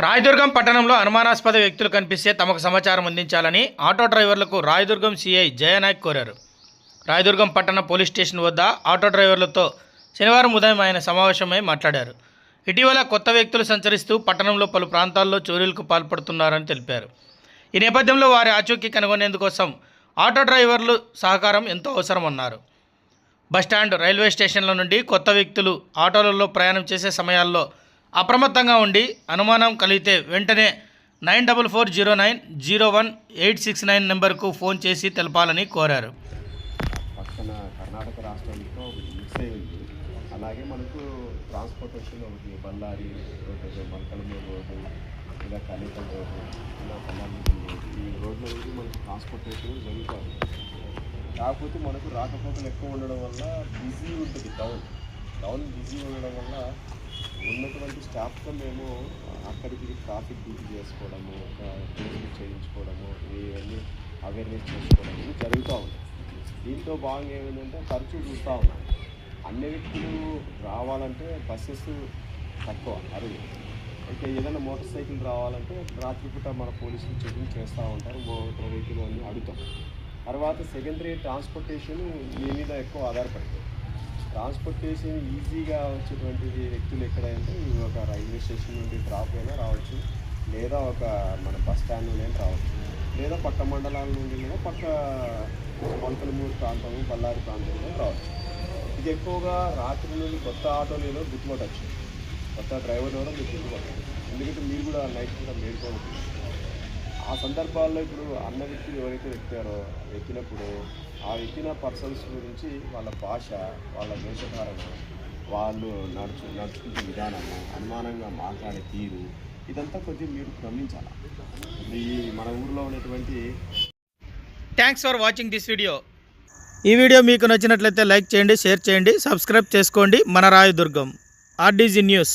రాయదుర్గం పట్టణంలో అనుమానాస్పద వ్యక్తులు కనిపిస్తే తమకు సమాచారం అందించాలని ఆటో డ్రైవర్లకు రాయదుర్గం సిఐ జయనాయక్ కోరారు. రాయదుర్గం పట్టణ పోలీస్ స్టేషన్ వద్ద ఆటో డ్రైవర్లతో శనివారం ఉదయం ఆయన సమావేశమై మాట్లాడారు. ఇటీవల కొత్త వ్యక్తులు సంచరిస్తూ పట్టణంలో పలు ప్రాంతాల్లో చోరీలకు పాల్పడుతున్నారని తెలిపారు. ఈ నేపథ్యంలో వారి ఆచూకీ కనుగొనేందుకోసం ఆటో డ్రైవర్లు సహకారం ఎంతో అవసరమన్నారు. బస్టాండ్ రైల్వే స్టేషన్ల నుండి కొత్త వ్యక్తులు ఆటోలలో ప్రయాణం చేసే సమయాల్లో అప్రమత్తంగా ఉండి అనుమానం కలిగితే వెంటనే nine double four zero nine zero one eight six nine నెంబర్కు ఫోన్ చేసి తెలపాలని కోరారు. పక్కన కర్ణాటక రాష్ట్రంతో మిక్స్ అయింది. అలాగే మనకు ట్రాన్స్పోర్టేషన్ ఒకటి బళ్ళారి రోడ్డు మల్కలమూరు రోడ్డు ఇలా కలికల్ రోడ్డు ఇలా ఈ రోడ్ల నుంచి మనకు ట్రాన్స్పోర్టేషన్ జరుగుతుంది కాకపోతే మనకు రాకపోకలు ఎక్కువ ఉండడం వల్ల బిజీ ఉంటుంది టౌన్ టౌన్ బిజీ ఉండడం వల్ల ఉన్నటువంటి స్టాఫ్తో మేము అక్కడికి ట్రాఫిక్ డ్యూటీ చేసుకోవడము కేసులు చేయించుకోవడము ఇవన్నీ అవేర్నెస్ చేసుకోవడం ఇవి జరుగుతూ ఉంది. దీంతో భాగంగా ఏమైందంటే ఖర్చు చూస్తూ ఉన్నాం. అన్ని వ్యక్తులు రావాలంటే బస్సెస్ తక్కువ అరుగు అయితే ఏదైనా మోటార్ సైకిల్ రావాలంటే రాత్రిపూట మన పోలీసులు చెకింగ్ చేస్తూ ఉంటారు మోటార్ వెహికల్ అని అడుగుతాం. తర్వాత సెకండరీ ట్రాన్స్పోర్టేషన్ మీ మీద ఎక్కువ ఆధారపడుతుంది. ట్రాన్స్పోర్టేషన్ ఈజీగా వచ్చేటువంటి వ్యక్తులు ఎక్కడంటే ఇవి ఒక రైల్వే స్టేషన్ నుండి డ్రాప్ అయినా రావచ్చు లేదా ఒక మన బస్ స్టాండ్ నుండి రావచ్చు. లేదా పక్క మండలాల నుండి లేదా పక్క మొలకలమూరు ప్రాంతం బళ్ళారి ప్రాంతంలో రావచ్చు. ఇది ఎక్కువగా రాత్రి నుండి కొత్త ఆటోలు ఏదో గుర్తుపట్టచ్చు. కొత్త డ్రైవర్ కూడా మీరు గుర్తుపట్టచ్చు. ఎందుకంటే మీరు కూడా నైట్ కూడా మేల్కోవచ్చు ఆ సందర్భాల్లో ఇప్పుడు అన్న వ్యక్తి ఎవరైతే ఎక్కారో ఎక్కినప్పుడు ఆ ఎక్కిన పర్సన్స్ గురించి వాళ్ళ భాష వాళ్ళ వేషధారణ వాళ్ళు నడుచు నడుచుకునే విధానము అనుమానంగా మాట్లాడే తీరు ఇదంతా కొద్దిగా మీరు గమనించాలి? ఈ మన ఊర్లో ఉన్నటువంటి thanks for watching this video ఈ వీడియో మీకు నచ్చినట్లయితే లైక్ చేయండి షేర్ చేయండి సబ్స్క్రైబ్ చేసుకోండి. మన రాయదుర్గం ఆర్డీజీ న్యూస్.